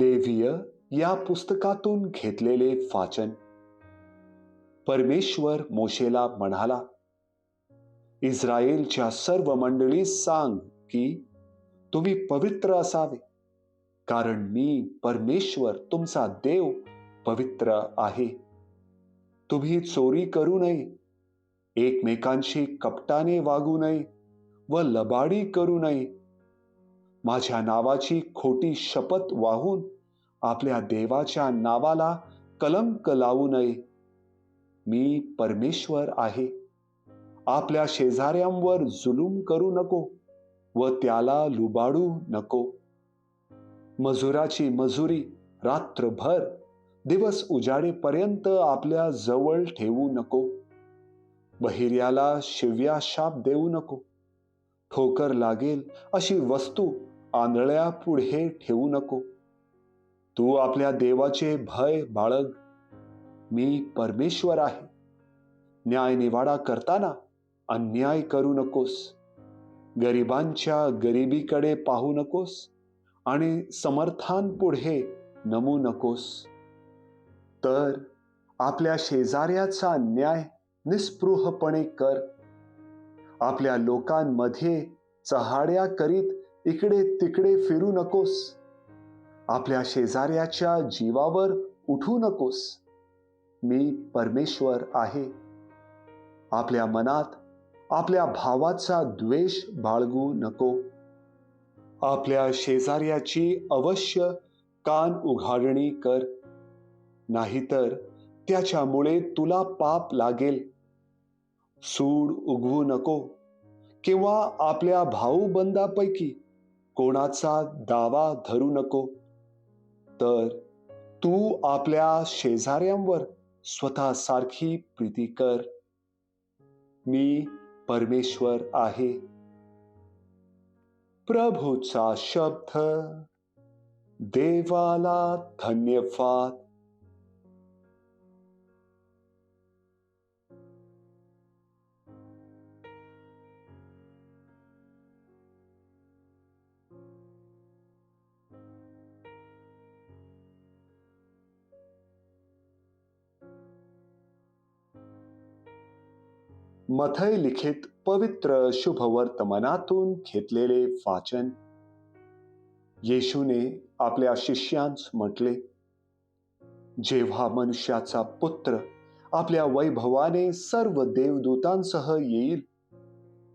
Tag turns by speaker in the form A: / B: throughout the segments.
A: लेविय या पुस्तकातून घेतलेले वाचन. परमेश्वर मोशेला म्हणाला इस्रायलच्या सर्व मंडळीस सांग की तुम्ही पवित्र असावे कारण मी परमेश्वर तुमचा देव पवित्र आहे. तुम्ही चोरी करू नये एकमेकांशी कपटाने वागू नये व लबाडी करू नये माझ्या नावाची खोटी शपथ वाहून आपल्या देवाच्या नावाला कलंक लावू नये. मी परमेश्वर आहे. आपल्या शेजाऱ्यांवर जुलूम करू नको व त्याला लुबाडू नको. मजुराची मजुरी रात्रभर दिवस उजाडेपर्यंत आपल्या जवळ ठेवू नको. बहिर्याला शिव्या शाप देऊ नको. ठोकर लागेल अशी वस्तू आंधळ्या पुढे ठेवू नको. तू आपल्या देवाचे भय बाळग. मी परमेश्वर आहे. न्याय निवाडा करताना अन्याय करू नकोस. गरिबांच्या गरिबीकडे पाहू नकोस आणि समर्थांपुढे नमू नकोस. तर आपल्या शेजाऱ्याचा न्याय निस्पृहपणे कर. आपल्या लोकांमध्ये चहाड्या करीत इकडे तिकडे फिरू नकोस. आपल्या शेजाऱ्याच्या जीवावर उठू नकोस. मी परमेश्वर आहे. आपल्या मनात आपल्या भावाचा द्वेष बाळगू नको. आपल्या शेजाऱ्याची अवश्य कान उघाडणी कर. नाहीतर त्याच्यामुळे तुला पाप लागेल. सूड उगवू नको किंवा आपल्या भाऊबंदापैकी कोणाचा दावा धरू नको तर तू आपल्या शेजाऱ्यांवर स्वतःसारखी प्रीती कर. मी परमेश्वर आहे. प्रभूचा शब्द देवाला धन्यवाद. मथय लिखित पवित्र शुभवर्तमानातून घेतलेले वाचन. येशूने आपल्या शिष्यांस म्हटले जेव्हा मनुष्याचा पुत्र आपल्या वैभवाने सर्व देवदूतांसह येईल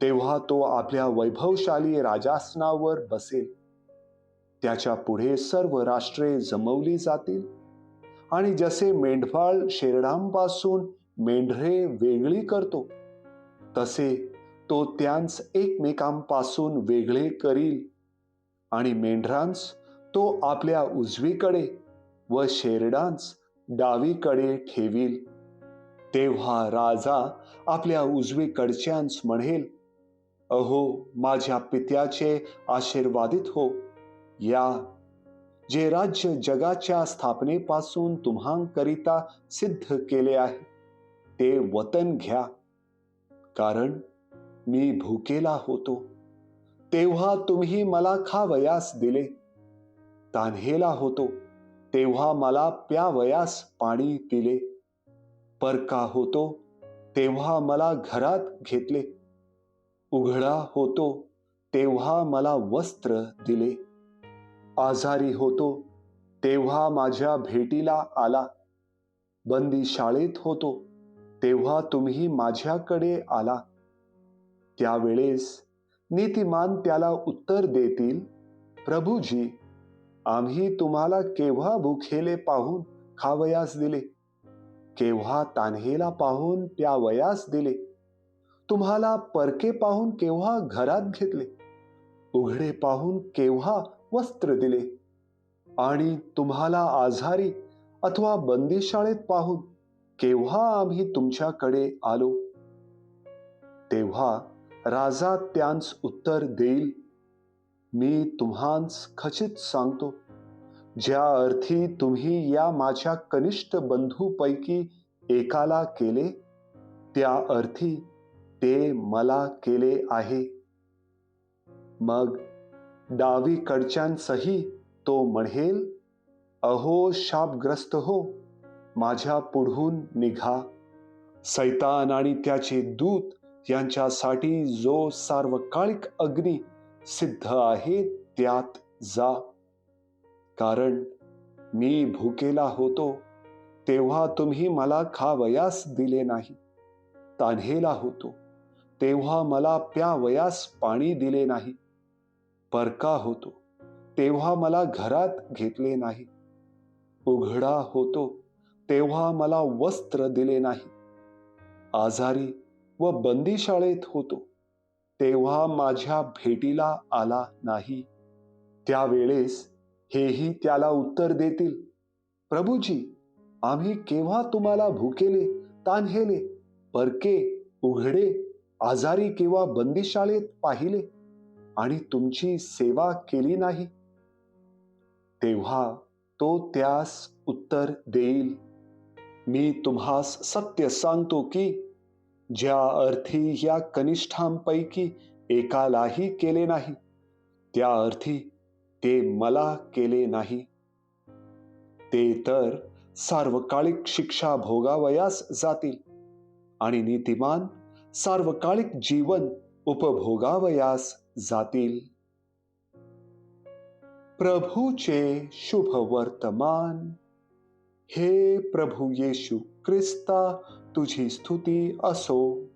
A: तेव्हा तो आपल्या वैभवशाली राजासनावर बसेल. त्याच्या पुढे सर्व राष्ट्रे जमवली जातील आणि जसे मेंढपाळ शेरडांपासून मेंढरे वेगळी करतो तसे तो त्यांस एकमेकांपासून वेगळे करील. आणि मेंढरांस तो आपल्या उजवीकडे व शेरडांस डावीकडे ठेवील. तेव्हा राजा आपल्या उजवीकडच्यांस म्हणेल अहो माझ्या पित्याचे आशीर्वादित हो. या जे राज्य जगाच्या स्थापनेपासून तुम्हांकरिता सिद्ध केले आहे ते वतन घ्या. कारण मी भुकेला होतो. तेव्हा तुम्ही मला खावयास दिले. तान्हेला होतो. तेव्हा मला प्यावयास पाणी दिले. परका होतो. तेव्हा मला घरात घेतले. उघडा होतो. तेव्हा मला वस्त्र दिले. आजारी होतो. तेव्हा माझ्या भेटीला आला. बंदी शाळेत होतो. तेव्हा तुम्ही माझ्याकडे आला. त्यावेळेस नीतिमान त्याला उत्तर देतील प्रभूजी आम्ही तुम्हाला केव्हा भुखेले पाहून खावयास दिले? केव्हा तान्हेला पाहून प्यावयास दिले? तुम्हाला परके पाहून केव्हा घरात घेतले? उघडे पाहून केव्हा वस्त्र दिले? आणि तुम्हाला आजारी अथवा बंदीशाळेत पाहून केव्हा आम्ही तुमच्याकडे आलो? तेव्हा राजा त्यांस उत्तर देईल मी तुम्हांस खचित सांगतो. ज्या अर्थी तुम्ही या माझ्या कनिष्ठ बंधूपैकी एकाला केले त्या अर्थी ते मला केले आहे. मग डावीकडच्यांसही तो म्हणेल अहो शापग्रस्त हो. माझ्या पुढून निघा. सैतान आणि त्याचे दूत यांच्यासाठी जो सार्वकालिक अग्नी सिद्ध आहे त्यात जा. कारण मी भुकेला होतो तेव्हा तुम्ही मला खावयास दिले नाही. तान्हेला होतो तेव्हा मला प्यावयास पाणी दिले नाही. परका होतो तेव्हा मला घरात घेतले नाही. उघडा होतो तेव्हा मला वस्त्र दिले नाही. आजारी व बंदीशाळेत होतो. तेव्हा माझ्या भेटीला आला नाही. त्यावेळेस हेही त्याला उत्तर देतील. प्रभूजी आम्ही केव्हा तुम्हाला भुकेले तान्हेले परके उघडे आजारी किंवा बंदीशाळेत पाहिले आणि तुमची सेवा केली नाही? तेव्हा तो त्यास उत्तर देईल. मी तुम्हास सत्य सांगतो की ज्या अर्थी या कनिष्ठांपैकी एकालाही केले नाही त्या अर्थी ते मला केले नाही. ते तर सार्वकालिक शिक्षा भोगावयास जातील आणि नीतिमान सार्वकालिक जीवन उपभोगावयास जातील. प्रभूचे शुभ वर्तमान. हे प्रभू येशू ख्रिस्ता तुझी स्तुती असो.